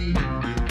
Música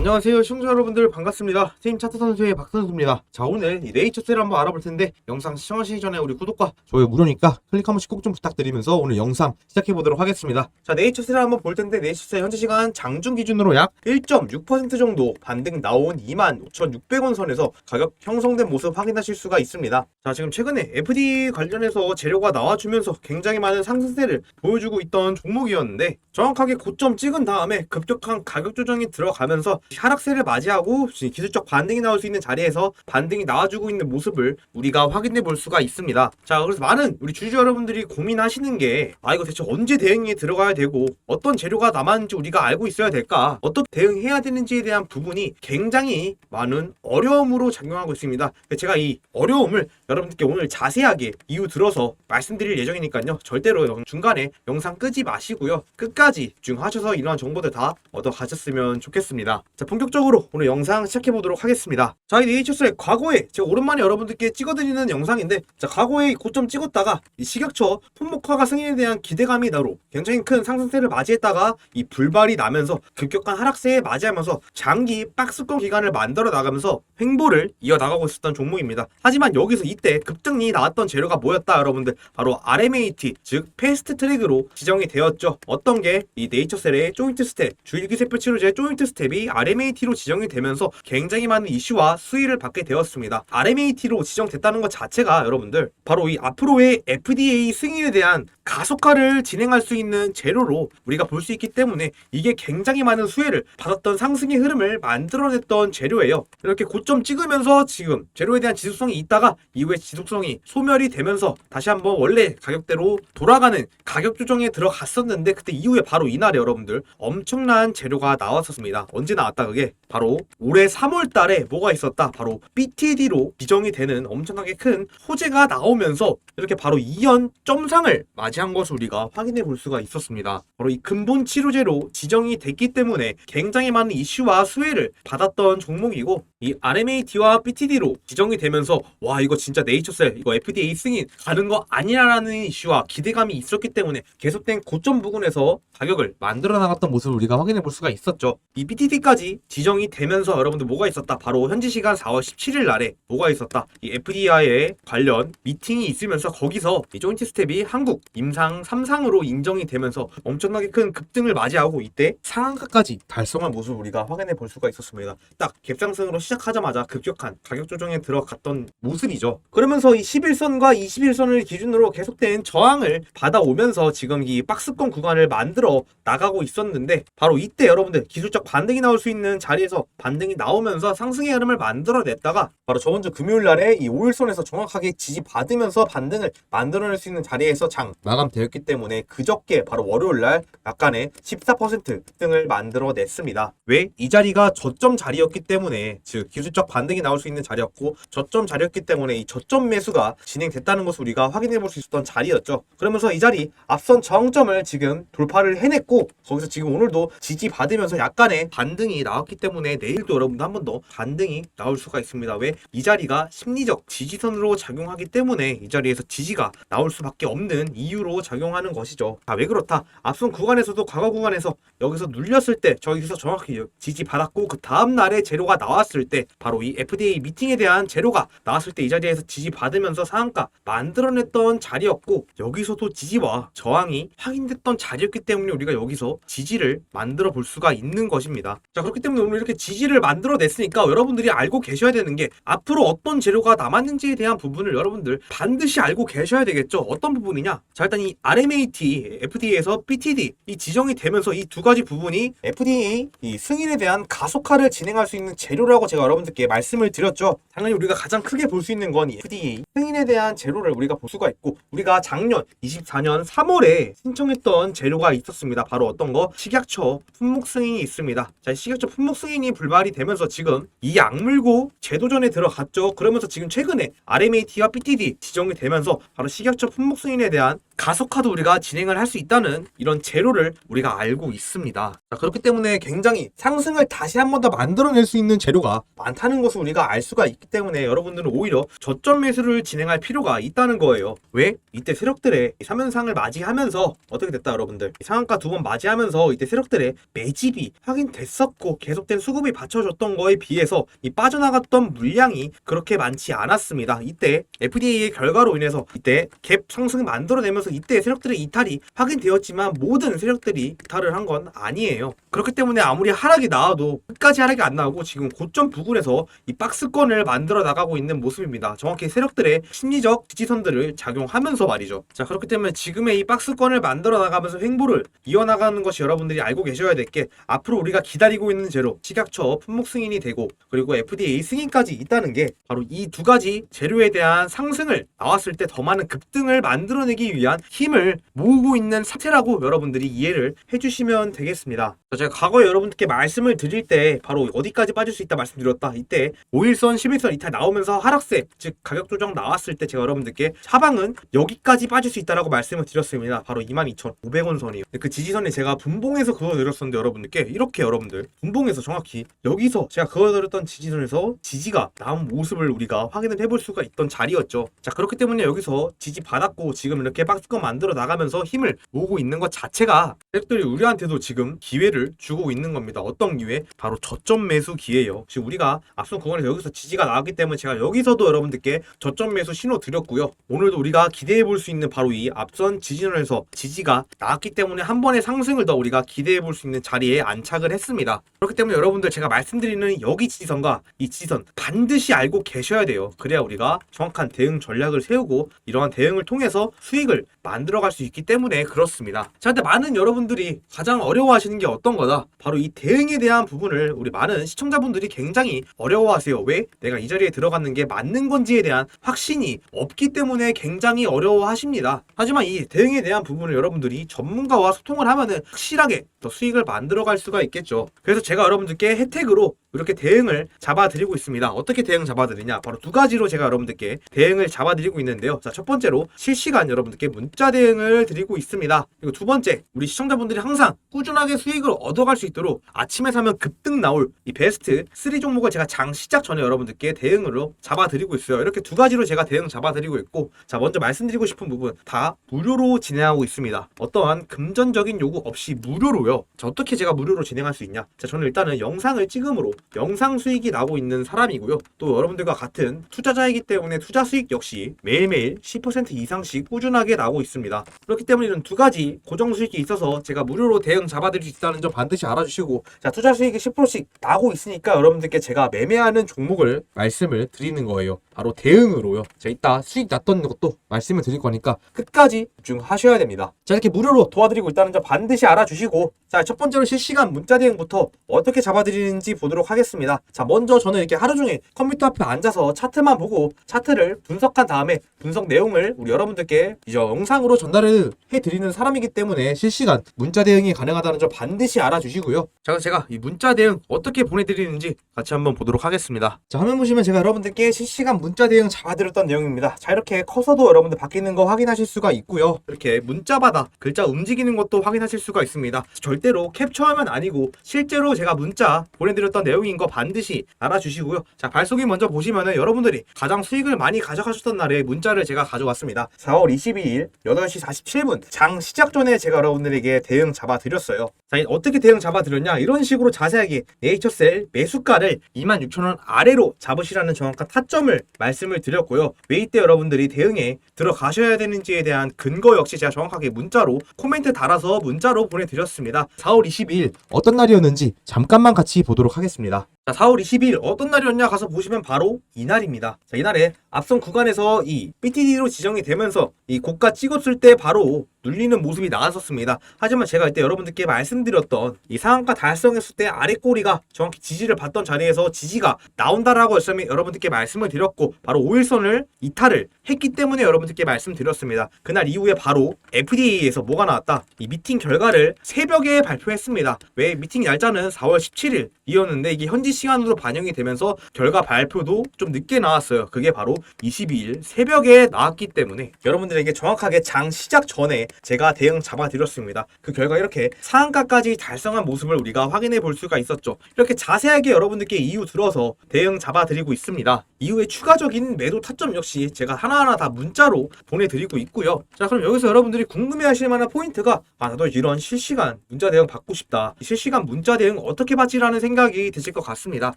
안녕하세요 시청자 여러분들. 반갑습니다. 팀 차트 선수의 박선수입니다. 자 오늘 이 네이처셀을 한번 알아볼 텐데 영상 시청하시기 전에 우리 구독과 좋아요 무료니까 클릭 한 번씩 꼭 좀 부탁드리면서 오늘 영상 시작해 보도록 하겠습니다. 자 네이처셀을 한번 볼 텐데 네이처셀 현재 시간 장중 기준으로 약 1.6% 정도 반등 나온 25,600원 선에서 가격 형성된 모습 확인하실 수가 있습니다. 자 지금 최근에 FD 관련해서 재료가 나와주면서 굉장히 많은 상승세를 보여주고 있던 종목이었는데 정확하게 고점 찍은 다음에 급격한 가격 조정이 들어가면서 하락세를 맞이하고 기술적 반등이 나올 수 있는 자리에서 반등이 나와주고 있는 모습을 우리가 확인해 볼 수가 있습니다. 자, 그래서 많은 우리 주주 여러분들이 고민하시는 게, 아, 이거 대체 언제 대응이 들어가야 되고, 어떤 재료가 남았는지 우리가 알고 있어야 될까, 어떻게 대응해야 되는지에 대한 부분이 굉장히 많은 어려움으로 작용하고 있습니다. 제가 이 어려움을 여러분들께 오늘 자세하게 이유 들어서 말씀드릴 예정이니까요. 절대로 영- 중간에 영상 끄지 마시고요. 끝까지 집중하셔서 이러한 정보들 다 얻어 가셨으면 좋겠습니다. 자, 본격적으로 오늘 영상 시작해 보도록 하겠습니다. 자, 이 네이처스의 과거에 제가 오랜만에 여러분들께 찍어드리는 영상인데, 자, 과거에 고점 찍었다가 이 식약처 품목화가 승인에 대한 기대감이 나로 굉장히 큰 상승세를 맞이했다가 이 불발이 나면서 급격한 하락세에 맞이하면서 장기 박스권 기간을 만들어 나가면서 횡보를 이어 나가고 있었던 종목입니다. 하지만 여기서 이때 급등이 나왔던 재료가 뭐였다, 여러분들? 바로 RMAT, 즉 패스트 트랙으로 지정이 되었죠. 어떤 게 이 네이처셀의 조인트 스텝, 줄기세포 치료제 조인트 스텝이 RMAT로 지정이 되면서 굉장히 많은 이슈와 수위를 받게 되었습니다. RMAT로 지정됐다는 것 자체가 여러분들 바로 이 앞으로의 FDA 승인에 대한 가속화를 진행할 수 있는 재료로 우리가 볼 수 있기 때문에 이게 굉장히 많은 수혜를 받았던 상승의 흐름을 만들어냈던 재료예요. 이렇게 고점 찍으면서 지금 재료에 대한 지속성이 있다가 이후에 지속성이 소멸이 되면서 다시 한번 원래 가격대로 돌아가는 가격 조정에 들어갔었는데 그때 이후에 바로 이날에 여러분들 엄청난 재료가 나왔었습니다. 언제 나 왔다 그게 바로 올해 3월 달에 뭐가 있었다 바로 BTD로 지정이 되는 엄청나게 큰 호재가 나오면서 이렇게 바로 2연 점상을 맞이한 것을 우리가 확인해 볼 수가 있었습니다. 바로 이 근본 치료제로 지정이 됐기 때문에 굉장히 많은 이슈와 수혜를 받았던 종목이고 이 RMAT와 BTD로 지정이 되면서 와 이거 진짜 네이처셀 이거 FDA 승인 가는 거 아니라는 이슈와 기대감이 있었기 때문에 계속된 고점 부근에서 가격을 만들어 나갔던 모습을 우리가 확인해 볼 수가 있었죠. 이 BTD까지 지정이 되면서 여러분들 뭐가 있었다? 바로 현지 시간 4월 17일 날에 뭐가 있었다? 이 FDI의 관련 미팅이 있으면서 거기서 이 조인트 스텝이 한국 임상 3상으로 인정이 되면서 엄청나게 큰 급등을 맞이하고 이때 상한가까지 달성한 모습을 우리가 확인해 볼 수가 있었습니다. 딱 갭상승으로 시작하자마자 급격한 가격 조정에 들어갔던 모습이죠. 그러면서 이 11선과 21선을 기준으로 계속된 저항을 받아오면서 지금 이 박스권 구간을 만들어 나가고 있었는데 바로 이때 여러분들 기술적 반등이 나올 수 있는 자리에서 반등이 나오면서 상승의 흐름을 만들어냈다가 바로 저번 주 금요일 날에 이 5일선에서 정확하게 지지받으면서 반등을 만들어낼 수 있는 자리에서 장 마감되었기 때문에 그저께 바로 월요일 날 약간의 14% 급등을 만들어냈습니다. 왜? 이 자리가 저점 자리였기 때문에 즉 기술적 반등이 나올 수 있는 자리였고 저점 자리였기 때문에 이 저점 매수가 진행됐다는 것을 우리가 확인해 볼 수 있었던 자리였죠. 그러면서 이 자리 앞선 저항점을 지금 돌파를 해냈고 거기서 지금 오늘도 지지받으면서 약간의 반등이 나왔기 때문에 내일도 여러분들 한번 더 반등이 나올 수가 있습니다. 왜? 이 자리가 심리적 지지선으로 작용하기 때문에 이 자리에서 지지가 나올 수밖에 없는 이유로 작용하는 것이죠. 아, 왜 그렇다? 앞선 구간에서도 과거 구간에서 여기서 눌렸을 때 저기서 정확히 지지 받았고 그 다음 날에 재료가 나왔을 때 바로 이 FDA 미팅에 대한 재료가 나왔을 때 이 자리에서 지지 받으면서 상한가 만들어냈던 자리였고 여기서도 지지와 저항이 확인됐던 자리였기 때문에 우리가 여기서 지지를 만들어 볼 수가 있는 것입니다. 자 그 렇기 때문에 오늘 이렇게 지지를 만들어 냈으니까 여러분들이 알고 계셔야 되는 게 앞으로 어떤 재료가 남았는지에 대한 부분을 여러분들 반드시 알고 계셔야 되겠죠. 어떤 부분이냐? 자 일단 이 RMAT, FDA에서 BTD 이 지정이 되면서 이 두 가지 부분이 FDA 이 승인에 대한 가속화를 진행할 수 있는 재료라고 제가 여러분들께 말씀을 드렸죠. 당연히 우리가 가장 크게 볼 수 있는 건이 FDA 승인에 대한 재료를 우리가 볼 수가 있고 우리가 작년 24년 3월에 신청했던 재료가 있었습니다. 바로 어떤 거 식약처 품목 승인이 있습니다. 자 식약 처 식약처 품목 승인이 불발이 되면서 지금 이 약물고 제도전에 들어갔죠. 그러면서 지금 최근에 RMAT와 PTD 지정이 되면서 바로 식약처 품목 승인에 대한 가속화도 우리가 진행을 할 수 있다는 이런 재료를 우리가 알고 있습니다. 자, 그렇기 때문에 굉장히 상승을 다시 한 번 더 만들어낼 수 있는 재료가 많다는 것을 우리가 알 수가 있기 때문에 여러분들은 오히려 저점 매수를 진행할 필요가 있다는 거예요. 왜? 이때 세력들의 3연상을 맞이하면서 어떻게 됐다 여러분들 상한가 두 번 맞이하면서 이때 세력들의 매집이 확인됐었고 계속된 수급이 받쳐줬던 거에 비해서 이 빠져나갔던 물량이 그렇게 많지 않았습니다. 이때 FDA의 결과로 인해서 이때 갭 상승 만들어내면서 이때 세력들의 이탈이 확인되었지만 모든 세력들이 이탈을 한 건 아니에요. 그렇기 때문에 아무리 하락이 나와도 끝까지 하락이 안 나오고 지금 고점 부근에서 이 박스권을 만들어 나가고 있는 모습입니다. 정확히 세력들의 심리적 지지선들을 작용하면서 말이죠. 자 그렇기 때문에 지금의 이 박스권을 만들어 나가면서 횡보를 이어나가는 것이 여러분들이 알고 계셔야 될 게 앞으로 우리가 기다리고 있는 재료 식약처 품목 승인이 되고 그리고 FDA 승인까지 있다는 게 바로 이 두 가지 재료에 대한 상승을 나왔을 때 더 많은 급등을 만들어내기 위한 힘을 모으고 있는 사태라고 여러분들이 이해를 해주시면 되겠습니다. 자, 제가 과거에 여러분들께 말씀을 드릴 때 바로 어디까지 빠질 수 있다 말씀드렸다. 이때 5일선, 11선 이탈 나오면서 하락세, 즉 가격 조정 나왔을 때 제가 여러분들께 하방은 여기까지 빠질 수 있다라고 말씀을 드렸습니다. 바로 22,500원 선이에요. 그 지지선에 제가 분봉에서 그어 드렸었는데 여러분들께 이렇게 여러분들 분봉에서 정확히 여기서 제가 그어드렸던 지지선에서 지지가 나온 모습을 우리가 확인을 해볼 수가 있던 자리였죠. 자 그렇기 때문에 여기서 지지 받았고 지금 이렇게 박스권 만들어 나가면서 힘을 모으고 있는 것 자체가 세력들이 우리한테도 지금 기회를 주고 있는 겁니다. 어떤 기회? 바로 저점 매수 기회예요. 지금 우리가 앞선 구간에서 여기서 지지가 나왔기 때문에 제가 여기서도 여러분들께 저점 매수 신호 드렸고요. 오늘도 우리가 기대해 볼 수 있는 바로 이 앞선 지지선에서 지지가 나왔기 때문에 한 번의 상승을 더 우리가 기대해 볼 수 있는 자리에 안착을 했습니다. 그렇기 때문에 여러분들 제가 말씀드리는 여기 지지선과 이 지지선 반드시 알고 계셔야 돼요. 그래야 우리가 정확한 대응 전략을 세우고 이러한 대응을 통해서 수익을 만들어갈 수 있기 때문에 그렇습니다. 자, 근데 많은 여러분들이 가장 어려워하시는 게 어떤 거다? 바로 이 대응에 대한 부분을 우리 많은 시청자분들이 굉장히 어려워하세요. 왜? 내가 이 자리에 들어갔는 게 맞는 건지에 대한 확신이 없기 때문에 굉장히 어려워하십니다. 하지만 이 대응에 대한 부분을 여러분들이 전문가와 소통을 하면은 확실하게 더 수익을 만들어갈 수가 있겠죠. 그래서 제가 여러분들께 혜택으로 이렇게 대응을 잡아드리고 있습니다. 어떻게 대응 잡아드리냐? 바로 두 가지로 제가 여러분들께 대응을 잡아드리고 있는데요. 자, 첫 번째로 실시간 여러분들께 문자 대응을 드리고 있습니다. 그리고 두 번째, 우리 시청자분들이 항상 꾸준하게 수익을 얻어갈 수 있도록 아침에 사면 급등 나올 이 베스트 3 종목을 제가 장 시작 전에 여러분들께 대응으로 잡아드리고 있어요. 이렇게 두 가지로 제가 대응 잡아드리고 있고, 자, 먼저 말씀드리고 싶은 부분 다 무료로 진행하고 있습니다. 어떠한 금전적인 요구 없이 무료로요. 자, 어떻게 제가 무료로 진행할 수 있냐? 자, 저는 일단은 영상을 찍음으로 영상 수익이 나고 있는 사람이고요. 또 여러분들과 같은 투자자이기 때문에 투자 수익 역시 매일매일 10% 이상씩 꾸준하게 나고 있습니다. 그렇기 때문에 이런 두 가지 고정 수익이 있어서 제가 무료로 대응 잡아드릴 수 있다는 점 반드시 알아주시고 자 투자 수익이 10%씩 나고 있으니까 여러분들께 제가 매매하는 종목을 말씀을 드리는 거예요. 바로 대응으로요. 자 이따 수익 났던 것도 말씀을 드릴 거니까 끝까지 집중하셔야 됩니다. 자 이렇게 무료로 도와드리고 있다는 점 반드시 알아주시고 자 첫 번째로 실시간 문자 대응부터 어떻게 잡아드리는지 보도록 하겠습니다. 자 먼저 저는 이렇게 하루 종일 컴퓨터 앞에 앉아서 차트만 보고 차트를 분석한 다음에 분석 내용을 우리 여러분들께 영상으로 전달을 해드리는 사람이기 때문에 실시간 문자 대응이 가능하다는 점 반드시 알아주시고요. 자, 그래서 제가 이 문자 대응 어떻게 보내드리는지 같이 한번 보도록 하겠습니다. 자, 화면 보시면 제가 여러분들께 실시간 문자 대응 잡아드렸던 내용입니다. 자, 이렇게 커서도 여러분들 바뀌는 거 확인하실 수가 있고요. 이렇게 문자마다 글자 움직이는 것도 확인하실 수가 있습니다. 절대로 캡처하면 아니고 실제로 제가 문자 보내드렸던 내용인 거 반드시 알아주시고요. 자, 발송이 먼저 보시면은 여러분들이 가장 수익을 많이 가져가셨던 날에 문자를 제가 가져왔습니다. 4월 22일 8시 47분 장 시작 전에 제가 여러분들에게 대응 잡아드렸어요. 자, 이 어떻게 대응 잡아드렸냐? 이런 식으로 자세하게 네이처셀 매수가를 26,000원 아래로 잡으시라는 정확한 타점을 말씀을 드렸고요. 왜 이때 여러분들이 대응에 들어가셔야 되는지에 대한 근거 역시 제가 정확하게 문자로 코멘트 달아서 문자로 보내드렸습니다. 4월 22일 어떤 날이었는지 잠깐만 같이 보도록 하겠습니다. 자, 자, 4월 20일 어떤 날이었냐 가서 보시면 바로 이날입니다. 자, 이날에 앞선 구간에서 이 BTD로 지정이 되면서 이 고가 찍었을 때 바로 눌리는 모습이 나왔었습니다. 하지만 제가 이때 여러분들께 말씀드렸던 이 상한가 달성했을 때 아래 꼬리가 정확히 지지를 받던 자리에서 지지가 나온다라고 했으면 여러분들께 말씀을 드렸고 바로 5일선을 이탈을 했기 때문에 여러분들께 말씀드렸습니다. 그날 이후에 바로 FDA에서 뭐가 나왔다? 이 미팅 결과를 새벽에 발표했습니다. 왜 미팅 날짜는 4월 17일이었는데 이게 현지 시간으로 반영이 되면서 결과 발표도 좀 늦게 나왔어요. 그게 바로 22일 새벽에 나왔기 때문에 여러분들에게 정확하게 장 시작 전에 제가 대응 잡아드렸습니다. 그 결과 이렇게 상한가까지 달성한 모습을 우리가 확인해 볼 수가 있었죠. 이렇게 자세하게 여러분들께 이유 들어서 대응 잡아드리고 있습니다. 이후에 추가적인 매도 타점 역시 제가 하나하나 다 문자로 보내드리고 있고요. 자 그럼 여기서 여러분들이 궁금해하실 만한 포인트가 아 나도 이런 실시간 문자 대응 받고 싶다. 이 실시간 문자 대응 어떻게 받지라는 생각이 드실 것 같습니다.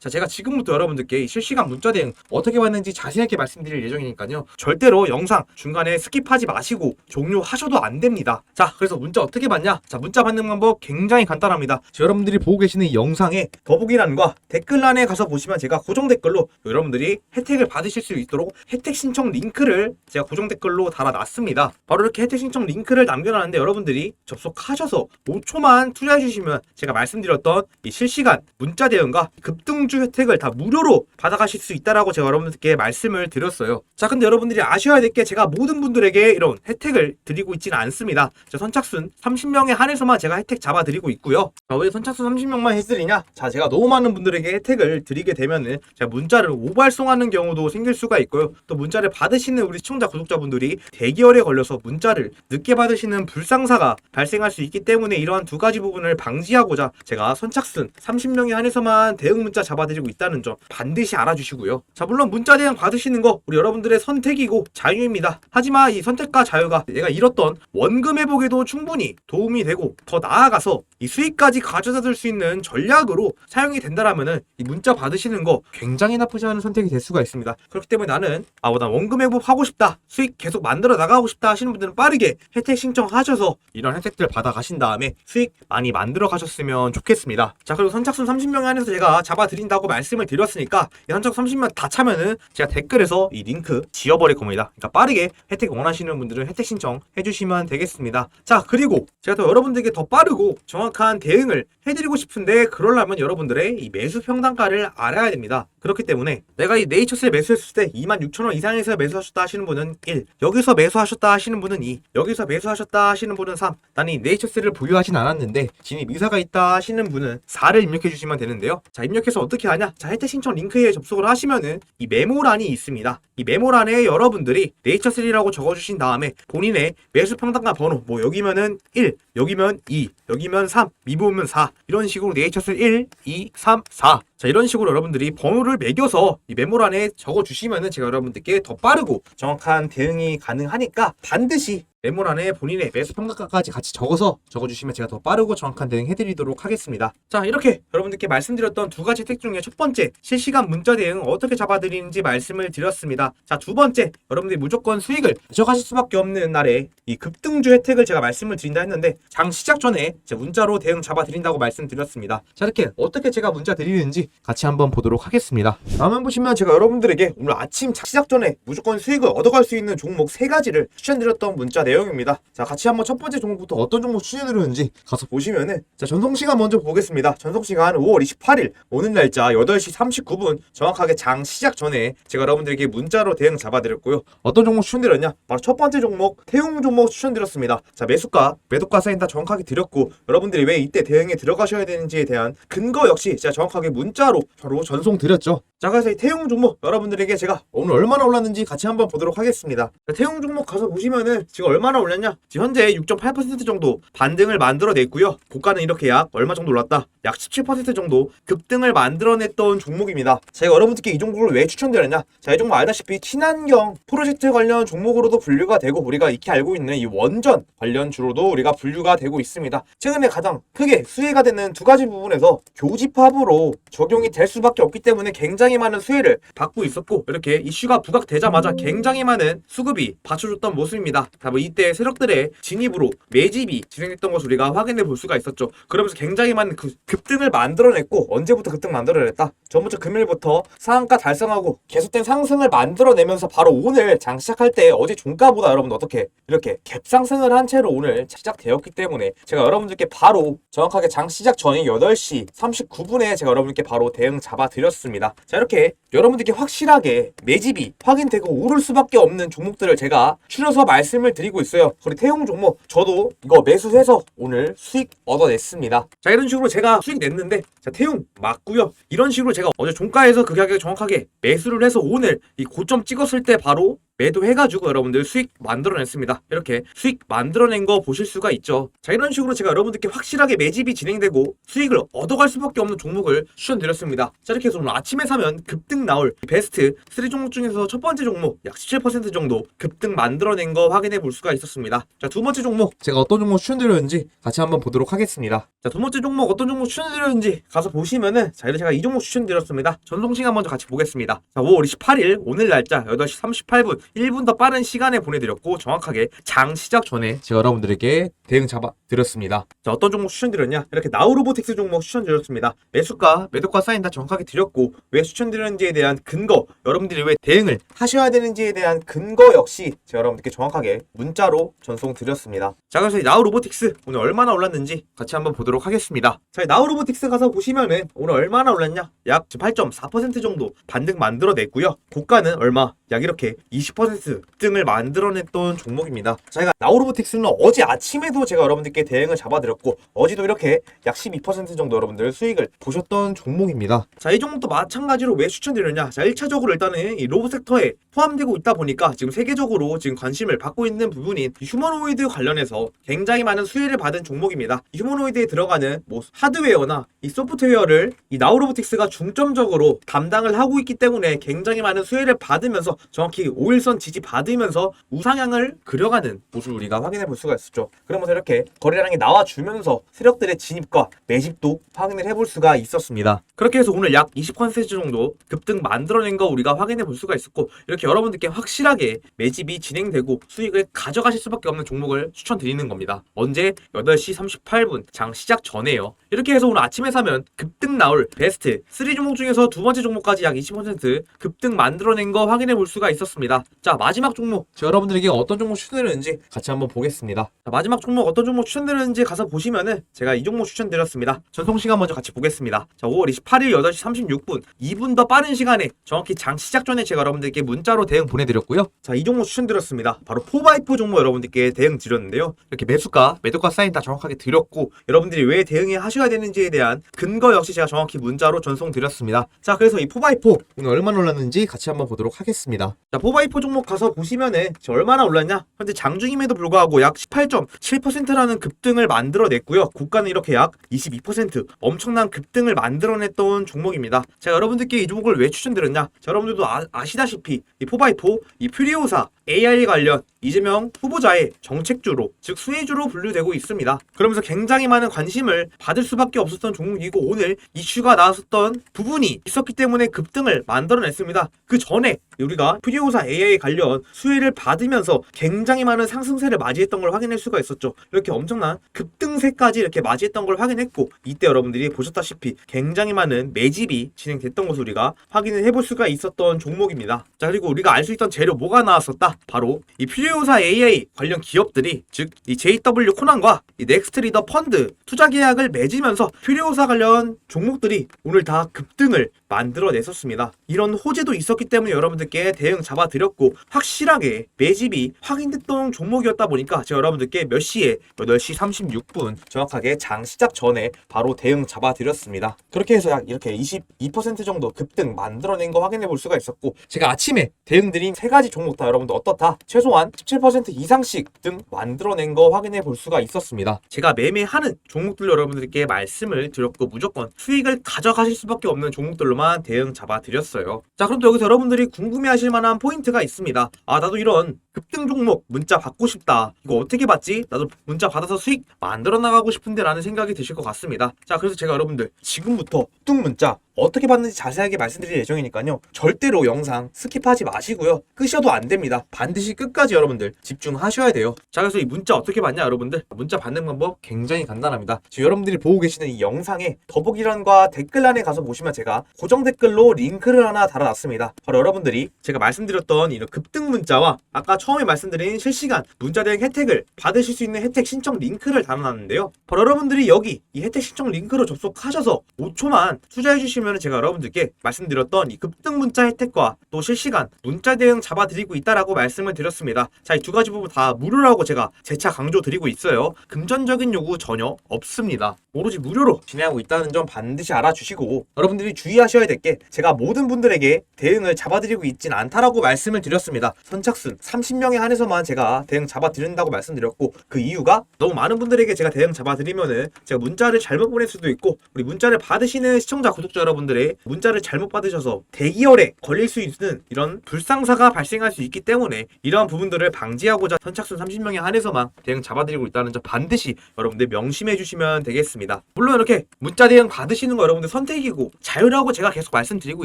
자 제가 지금부터 여러분들께 이 실시간 문자 대응 어떻게 받는지 자세하게 말씀드릴 예정이니까요. 절대로 영상 중간에 스킵하지 마시고 종료하셔도 안 됩니다. 자 그래서 문자 어떻게 받냐? 자 문자 받는 방법 굉장히 간단합니다. 자, 여러분들이 보고 계시는 이 영상의 더보기란과 댓글란에 가서 보시면 제가 고정 댓글로 여러분들이 혜택을 받으실 수 있도록 혜택 신청 링크를 제가 고정 댓글로 달아놨습니다. 바로 이렇게 혜택 신청 링크를 남겨놨는데 여러분들이 접속하셔서 5초만 투자해 주시면 제가 말씀드렸던 이 실시간 문자 대응과 급등주 혜택을 다 무료로 받아가실 수 있다라고 제가 여러분들께 말씀을 드렸어요. 자, 근데 여러분들이 아셔야 될 게 제가 모든 분들에게 이런 혜택을 드리고 있지는 않습니다. 자, 선착순 30명에 한해서만 제가 혜택 잡아드리고 있고요. 자, 왜 선착순 30명만 해드리냐? 자, 제가 너무 많은 분들에게 혜택을 드리게 되면은 제가 문자를 오발송하 는 경우도 생길 수가 있고요. 또 문자를 받으시는 우리 시청자 구독자분들이 대기열에 걸려서 문자를 늦게 받으시는 불상사가 발생할 수 있기 때문에 이러한 두 가지 부분을 방지하고자 제가 선착순 30명에 한해서만 대응 문자 잡아드리고 있다는 점 반드시 알아주시고요. 자, 물론 문자 대응 받으시는 거 우리 여러분들의 선택이고 자유입니다. 하지만 이 선택과 자유가 내가 잃었던 원금 회복에도 충분히 도움이 되고 더 나아가서 이 수익까지 가져다 줄 수 있는 전략으로 사용이 된다라면은 이 문자 받으시는 거 굉장히 나쁘지 않은 선택이 될 수가 있습니다. 그렇기 때문에 나는 아, 나 원금 회복 하고 싶다. 수익 계속 만들어 나가고 싶다 하시는 분들은 빠르게 혜택 신청하셔서 이런 혜택들 받아 가신 다음에 수익 많이 만들어 가셨으면 좋겠습니다. 자, 그리고 선착순 30명 안에서 제가 잡아 드린다고 말씀을 드렸으니까 이 선착순 30명 다 차면은 제가 댓글에서 이 링크 지워 버릴 겁니다. 그러니까 빠르게 혜택 원하시는 분들은 혜택 신청 해 주시면 되겠습니다. 자, 그리고 제가 또 여러분들에게 더 빠르고 정확한 대응을 해 드리고 싶은데 그러려면 여러분들의 이 매수 평단가를 알아야 됩니다. 그렇기 때문에 내가 이 네이처스에 매수했을 때 26,000원 이상에서 매수하셨다 하시는 분은 1, 여기서 매수하셨다 하시는 분은 2, 여기서 매수하셨다 하시는 분은 3. 나는 이 네이처스를 보유하진 않았는데 진입 의사가 있다 하시는 분은 4를 입력해 주시면 되는데요. 자, 입력해서 어떻게 하냐? 자, 혜택 신청 링크에 접속을 하시면은 이 메모란이 있습니다. 이 메모란에 여러분들이 네이처스리라고 적어주신 다음에 본인의 매수 평단가 번호 뭐 여기면은 1, 여기면 2, 여기면 3, 미보면 4 이런 식으로 네이처스 1, 2, 3, 4 자 이런 식으로 여러분들이 번호를 매겨서 이 메모란에 적어 주시면은 제가 여러분들께 더 빠르고 정확한 대응이 가능하니까 반드시 메모 란에 본인의 매수 평가까지 같이 적어서 적어주시면 제가 더 빠르고 정확한 대응 해드리도록 하겠습니다. 자 이렇게 여러분들께 말씀드렸던 두 가지 혜택 중에 첫 번째 실시간 문자 대응 어떻게 잡아드리는지 말씀을 드렸습니다. 자 두 번째 여러분들이 무조건 수익을 가져가실 수밖에 없는 날에 이 급등주 혜택을 제가 말씀을 드린다 했는데 장 시작 전에 제 문자로 대응 잡아드린다고 말씀드렸습니다. 자 이렇게 어떻게 제가 문자 드리는지 같이 한번 보도록 하겠습니다. 다음에 보시면 제가 여러분들에게 오늘 아침 시작 전에 무조건 수익을 얻어갈 수 있는 종목 세 가지를 추천드렸던 문자 내용입니다. 자 같이 한번 첫 번째 종목부터 어떤 종목 추천드렸는지 가서 보시면은 자 전송 시간 먼저 보겠습니다. 전송 시간 5월 28일 오는 날짜 8시 39분 정확하게 장 시작 전에 제가 여러분들에게 문자로 대응 잡아드렸고요. 어떤 종목 추천드렸냐? 바로 첫 번째 종목 태용 종목 추천드렸습니다. 자 매수가 매도가 사인 다 정확하게 드렸고 여러분들이 왜 이때 대응에 들어가셔야 되는지에 대한 근거 역시 제가 정확하게 문자로 바로 전송 드렸죠. 자 그래서 이 태용 종목 여러분들에게 제가 오늘 얼마나 올랐는지 같이 한번 보도록 하겠습니다. 자, 태용 종목 가서 보시면은 지금 얼마 나 올랐냐? 현재 6.8% 정도 반등을 만들어냈고요. 고가는 이렇게 약 얼마 정도 올랐다? 약 17% 정도 급등을 만들어냈던 종목입니다. 제가 여러분들께 이 종목을 왜 추천드렸냐? 자, 이 종목 알다시피 친환경 프로젝트 관련 종목으로도 분류가 되고 우리가 익히 알고 있는 이 원전 관련 주로도 우리가 분류가 되고 있습니다. 최근에 가장 크게 수혜가 되는 두 가지 부분에서 교집합으로 적용이 될 수밖에 없기 때문에 굉장히 많은 수혜를 받고 있었고 이렇게 이슈가 부각되자마자 굉장히 많은 수급이 받쳐줬던 모습입니다. 자, 뭐 이 이때 세력들의 진입으로 매집이 진행됐던 것을 우리가 확인해 볼 수가 있었죠. 그러면서 굉장히 많은 그 급등을 만들어냈고 언제부터 급등 만들어냈다? 전부터 금일부터 상한가 달성하고 계속된 상승을 만들어내면서 바로 오늘 장 시작할 때 어제 종가보다 여러분 어떻게 이렇게 갭상승을 한 채로 오늘 시작되었기 때문에 제가 여러분들께 바로 정확하게 장 시작 전인 8시 39분에 제가 여러분께 바로 대응 잡아드렸습니다. 자 이렇게 여러분들께 확실하게 매집이 확인되고 오를 수밖에 없는 종목들을 제가 추려서 말씀을 드리고 있어요. 그리고 태용 종목 저도 이거 매수해서 오늘 수익 얻어냈습니다. 자 이런 식으로 제가 수익 냈는데 자 태용 맞고요. 이런 식으로 제가 어제 종가에서 그 가격에 정확하게 매수를 해서 오늘 이 고점 찍었을 때 바로 매도해가지고 여러분들 수익 만들어냈습니다. 이렇게 수익 만들어낸 거 보실 수가 있죠. 자 이런 식으로 제가 여러분들께 확실하게 매집이 진행되고 수익을 얻어갈 수밖에 없는 종목을 추천드렸습니다. 자 이렇게 해서 오늘 아침에 사면 급등 나올 베스트 3 종목 중에서 첫 번째 종목 약 17% 정도 급등 만들어낸 거 확인해 볼 수가 있었습니다. 자 두 번째 종목 제가 어떤 종목 추천드렸는지 같이 한번 보도록 하겠습니다. 자 두 번째 종목 어떤 종목 추천드렸는지 가서 보시면은 자 이렇게 제가 이 종목 추천드렸습니다. 전송 시간 먼저 같이 보겠습니다. 자 5월 28일 오늘 날짜 8시 38분 1분 더 빠른 시간에 보내드렸고 정확하게 장 시작 전에 제가 여러분들에게 대응 잡아 드렸습니다. 자 어떤 종목 추천드렸냐? 이렇게 나우로보틱스 종목 추천드렸습니다. 매수가 매도가 사인 다 정확하게 드렸고 왜 추천드렸는지에 대한 근거 여러분들이 왜 대응을 하셔야 되는지에 대한 근거 역시 제가 여러분들께 정확하게 문자로 전송 드렸습니다. 자 그래서 이 나우로보틱스 오늘 얼마나 올랐는지 같이 한번 보도록 하겠습니다. 자이 나우로보틱스 가서 보시면은 오늘 얼마나 올랐냐? 약 8.4% 정도 반등 만들어냈고요. 고가는 얼마? 약 이렇게 20% 등을 만들어냈던 종목입니다. 저희가 나우로보틱스는 어제 아침에도 제가 여러분들께 대응을 잡아드렸고 어제도 이렇게 약 12% 정도 여러분들 수익을 보셨던 종목입니다. 자, 이 종목도 마찬가지로 왜 추천드렸냐? 자, 1차적으로 일단은 이 로봇 섹터에 포함되고 있다 보니까 지금 세계적으로 지금 관심을 받고 있는 부분인 이 휴머노이드 관련해서 굉장히 많은 수혜를 받은 종목입니다. 이 휴머노이드에 들어가는 뭐 하드웨어나 이 소프트웨어를 이 나우로보틱스가 중점적으로 담당을 하고 있기 때문에 굉장히 많은 수혜를 받으면서 정확히 5일선 지지 받으면서 우상향을 그려가는 모습을 우리가 확인해 볼 수가 있었죠. 그러면서 이렇게 거래량이 나와주면서 세력들의 진입과 매집도 확인을 해볼 수가 있었습니다. 그렇게 해서 오늘 약 20% 정도 급등 만들어낸 거 우리가 확인해 볼 수가 있었고 이렇게 여러분들께 확실하게 매집이 진행되고 수익을 가져가실 수밖에 없는 종목을 추천드리는 겁니다. 언제? 8시 38분 장 시작 전에요. 이렇게 해서 오늘 아침에 사면 급등 나올 베스트 3 종목 중에서 두 번째 종목까지 약 20% 급등 만들어낸 거 확인해 볼 수가 있었습니다. 자 마지막 종목 저 여러분들에게 어떤 종목 추천드렸는지 같이 한번 보겠습니다. 자, 마지막 종목 어떤 종목 추천드렸는지 가서 보시면은 제가 이 종목 추천드렸습니다. 전송 시간 먼저 같이 보겠습니다. 자 5월 28일 8시 36분 2분 더 빠른 시간에 정확히 장 시작 전에 제가 여러분들께 문자로 대응 보내드렸고요. 자 이 종목 추천드렸습니다. 바로 포바이포 종목 여러분들께 대응 드렸는데요. 이렇게 매수가 매도가 사인 다 정확하게 드렸고 여러분들이 왜 대응해 하셔야 되는지에 대한 근거 역시 제가 정확히 문자로 전송드렸습니다. 자 그래서 이 포바이포 오늘 얼마나 올랐는지 같이 한번 보도록 하겠습니다. 자 포바이포 종목 가서 보시면은 얼마나 올랐냐? 현재 장중임에도 불구하고 약 18.7%라는 급등을 만들어냈고요. 고가는 이렇게 약 22% 엄청난 급등을 만들어냈던 종목입니다. 제가 여러분들께 이 종목을 왜 추천드렸냐? 자, 여러분들도 아, 시다시피이 포바이포 이 퓨리오사 AI 관련 이재명 후보자의 정책주로 즉 수혜주로 분류되고 있습니다. 그러면서 굉장히 많은 관심을 받을 수밖에 없었던 종목이고 오늘 이슈가 나왔었던 부분이 있었기 때문에 급등을 만들어냈습니다. 그 전에 우리가 퓨리오사 AI 관련 수혜를 받으면서 굉장히 많은 상승세를 맞이했던 걸 확인할 수가 있었죠. 이렇게 엄청난 급등세까지 이렇게 맞이했던 걸 확인했고 이때 여러분들이 보셨다시피 굉장히 많은 매집이 진행됐던 것을 우리가 확인을 해볼 수가 있었던 종목입니다. 자 그리고 우리가 알 수 있던 재료 뭐가 나왔었다? 바로 이 퓨리 오사 AI 관련 기업들이 즉 이 JW 코난과 이 넥스트 리더 펀드 투자 계약을 맺으면서 퓨리오사 관련 종목들이 오늘 다 급등을 만들어냈었습니다. 이런 호재도 있었기 때문에 여러분들께 대응 잡아드렸고 확실하게 매집이 확인됐던 종목이었다 보니까 제가 여러분들께 몇 시에 8시 36분 정확하게 장 시작 전에 바로 대응 잡아드렸습니다. 그렇게 해서 약 이렇게 22% 정도 급등 만들어낸 거 확인해 볼 수가 있었고 제가 아침에 대응 드린 세 가지 종목 다 여러분들 어떻다? 최소한 17% 이상씩 등 만들어낸 거 확인해 볼 수가 있었습니다. 제가 매매하는 종목들로 여러분들께 말씀을 드렸고 무조건 수익을 가져가실 수밖에 없는 종목들로만 대응 잡아드렸어요. 자 그럼 또 여기서 여러분들이 궁금해하실 만한 포인트가 있습니다. 아 나도 이런 급등 종목 문자 받고 싶다. 이거 어떻게 받지? 나도 문자 받아서 수익 만들어 나가고 싶은데 라는 생각이 드실 것 같습니다. 자 그래서 제가 여러분들 지금부터 뚱 문자 어떻게 받는지 자세하게 말씀드릴 예정이니까요. 절대로 영상 스킵하지 마시고요. 끄셔도 안 됩니다. 반드시 끝까지 여러분들 집중하셔야 돼요. 자, 그래서 이 문자 어떻게 받냐, 여러분들? 문자 받는 방법 굉장히 간단합니다. 지금 여러분들이 보고 계시는 이 영상에 더보기란과 댓글란에 가서 보시면 제가 고정 댓글로 링크를 하나 달아놨습니다. 바로 여러분들이 제가 말씀드렸던 이런 급등 문자와 아까 처음에 말씀드린 실시간 문자 대행 혜택을 받으실 수 있는 혜택 신청 링크를 달아놨는데요. 바로 여러분들이 여기 이 혜택 신청 링크로 접속하셔서 5초만 투자해 주시면 제가 여러분들께 말씀드렸던 이 급등 문자 혜택과 또 실시간 문자 대응 잡아드리고 있다라고 말씀을 드렸습니다. 자, 이 두 가지 부분 다 무료라고 제가 재차 강조 드리고 있어요. 금전적인 요구 전혀 없습니다. 오로지 무료로 진행하고 있다는 점 반드시 알아주시고 여러분들이 주의하셔야 될 게 제가 모든 분들에게 대응을 잡아드리고 있진 않다라고 말씀을 드렸습니다. 선착순 30명에 한해서만 제가 대응 잡아드린다고 말씀드렸고 그 이유가 너무 많은 분들에게 제가 대응 잡아드리면은 제가 문자를 잘못 보낼 수도 있고 우리 문자를 받으시는 시청자 구독자 여러분 들의 문자를 잘못 받으셔서 대기열에 걸릴 수 있는 이런 불상사가 발생할 수 있기 때문에 이러한 부분들을 방지하고자 선착순 30명에 한해서만 대응 잡아드리고 있다는 점 반드시 여러분들 명심해 주시면 되겠습니다. 물론 이렇게 문자 대응 받으시는 거 여러분들 선택이고 자유라고 제가 계속 말씀드리고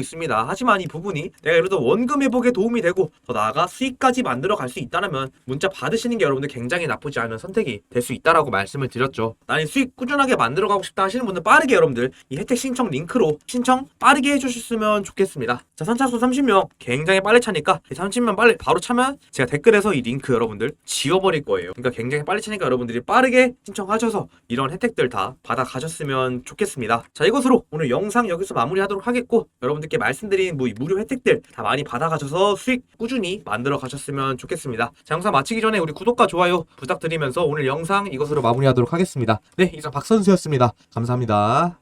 있습니다. 하지만 이 부분이 내가 예를 들어 원금 회복에 도움이 되고 더 나아가 수익까지 만들어 갈 수 있다면 문자 받으시는 게 여러분들 굉장히 나쁘지 않은 선택이 될 수 있다라고 말씀을 드렸죠. 나는 수익 꾸준하게 만들어 가고 싶다 하시는 분들 빠르게 여러분들 이 혜택 신청 링크로 신청 빠르게 해주셨으면 좋겠습니다. 자 선착순 30명 굉장히 빨리 차니까 이 30명 빨리 바로 차면 제가 댓글에서 이 링크 여러분들 지워버릴 거예요. 그러니까 굉장히 빨리 차니까 여러분들이 빠르게 신청하셔서 이런 혜택들 다 받아 가셨으면 좋겠습니다. 자 이것으로 오늘 영상 여기서 마무리하도록 하겠고 여러분들께 말씀드린 뭐이 무료 혜택들 다 많이 받아 가셔서 수익 꾸준히 만들어 가셨으면 좋겠습니다. 자 영상 마치기 전에 우리 구독과 좋아요 부탁드리면서 오늘 영상 이것으로 마무리하도록 하겠습니다. 네 이상 박선수였습니다. 감사합니다.